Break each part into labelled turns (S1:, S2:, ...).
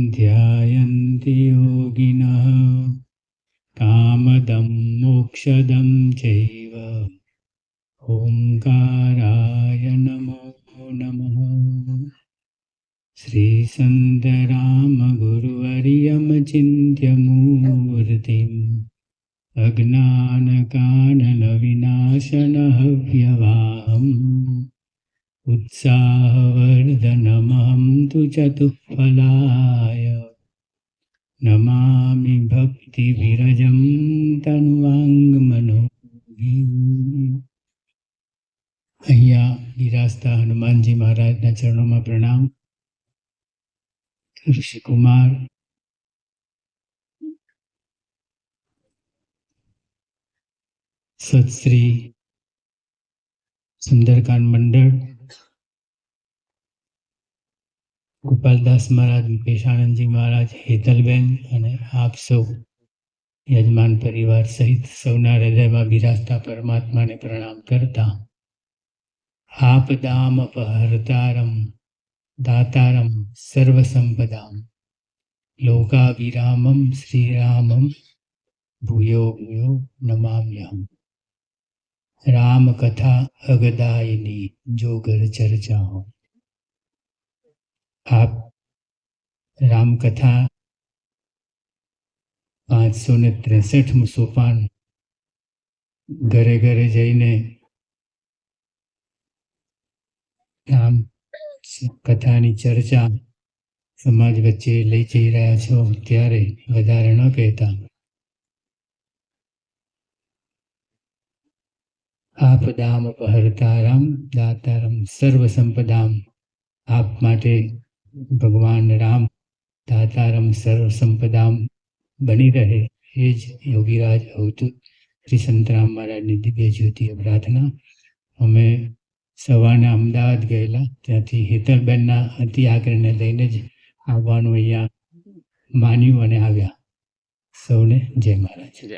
S1: ध्यायन्ति योगिनः। कामदं मोक्षदं चैव। ओङ्काराय नमो नमः। श्रीसन्दरामगुरुवर्यमचिन्त्यमूर्तिम् अज्ञानकाननविनाशनहव्यवाहम् उत्साहवर्धनमहं तु चतुःफलाय नमामि भक्तिविरजं તનુવાંગમનોભી અહીંયા બિરાજતા હનુમાનજી મહારાજના ચરણોમાં પ્રણામ ઋષિકુમાર સત્શ્રી સુંદરકાંડ મંડળ ગોપાલદાસ મહારાજ મુકેશાનંદજી મહારાજ, હેતલબેન અને આપ સૌ યજમાન પરિવાર સહિત સૌના હૃદયમાં બિરાજતા પરમાત્માને પ્રણામ કરતા. આપદામ અપહર્તારમ, દાતારમ સર્વસંપદામ. લોકાભિરામમ શ્રીરામમ ભૂયો ભૂયો નમામ્યહમ. રામ કથા અગદાયની, જોગર ચર્ચા હો આપ રામકથા પાંચસો ને ત્રેસઠમું સોપાન ઘરે ઘરે જઈને રામ કથાની ચર્ચા સમાજ વચ્ચે લઈ જઈ રહ્યા છો ત્યારે વધારે ન કહેતા આપદામ અપહર્તારામ દાતારમ સર્વ સંપદામ આપ માટે ભગવાન રામ, દાતારમ સર્વ સંપદામ બની રહે. એ જ યોગીરાજ અવતું શ્રી સંતરામ મહારાજની દિવ્ય જ્યોતિએ પ્રાર્થના અમે સવારના અમદાવાદ ગયેલા. ત્યાંથી હેતલબેનના અતિ આગ્રહને લઈને જ આવવાનું અહીંયા માન્યું અને આવ્યા. સૌને જય મહારાજ.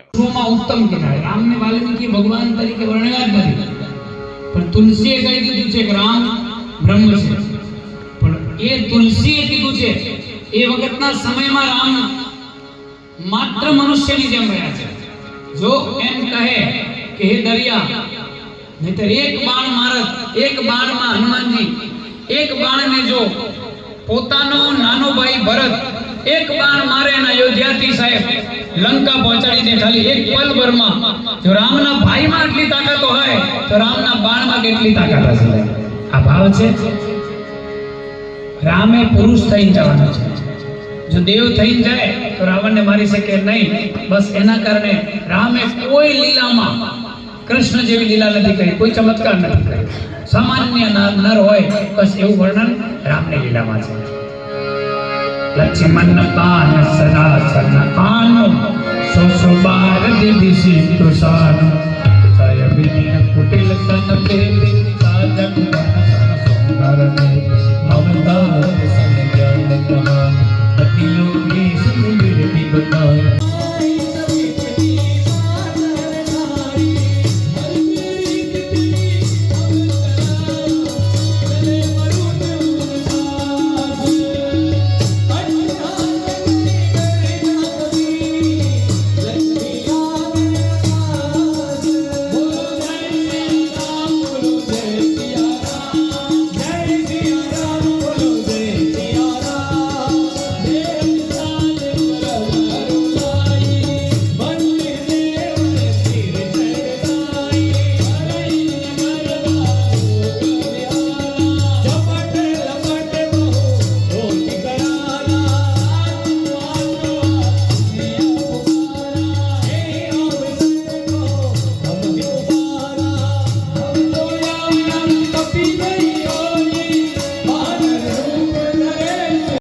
S2: ઉત્તમ કહેવાય. રામને વાલ્મીકી ભગવાન તરીકે વર્ણવ્યા જ નથી. પણ તુલસીએ કહી દીધું છે કે રામ બ્રહ્મ છે. એ તુલસીએ કીધું છે, એ વખતના સમયમાં રામ માત્ર મનુષ્યની જેમ રહ્યા છે. જો એમ કહે કે હે દરિયા, નહીતર એક બાણ મારત, એક બાણમાં હનુમાનજી, એક બાણને જો પોતાનો નાનો ભાઈ ભરત, એક બાણ મારે અને અયોધ્યાથી સાહેબ, લંકા પહોંચાડી દે ખાલી એક પલ ભરમાં. જો રામના ભાઈમાં આટલી તાકાત હોય, તો રામના બાણમાં કેટલી તાકાત હશે? આ ભાવ છે? રામે પુરુષ થઈ જવાનો છે. જો દેવ થઈ જાય, તો રાવણને મારી શકે નહીં. બસ એના કારણે રામે કોઈ લીલામાં કૃષ્ણ જેવી લીલા નથી કરી, કોઈ ચમત્કાર નથી કર્યો. સામાન્ય નર- હોય, બસ એવું વર્ણન રામની લીલામાં છે. લક્ષ્મણ પાન સદા સન પાન સો બાર દીદી સી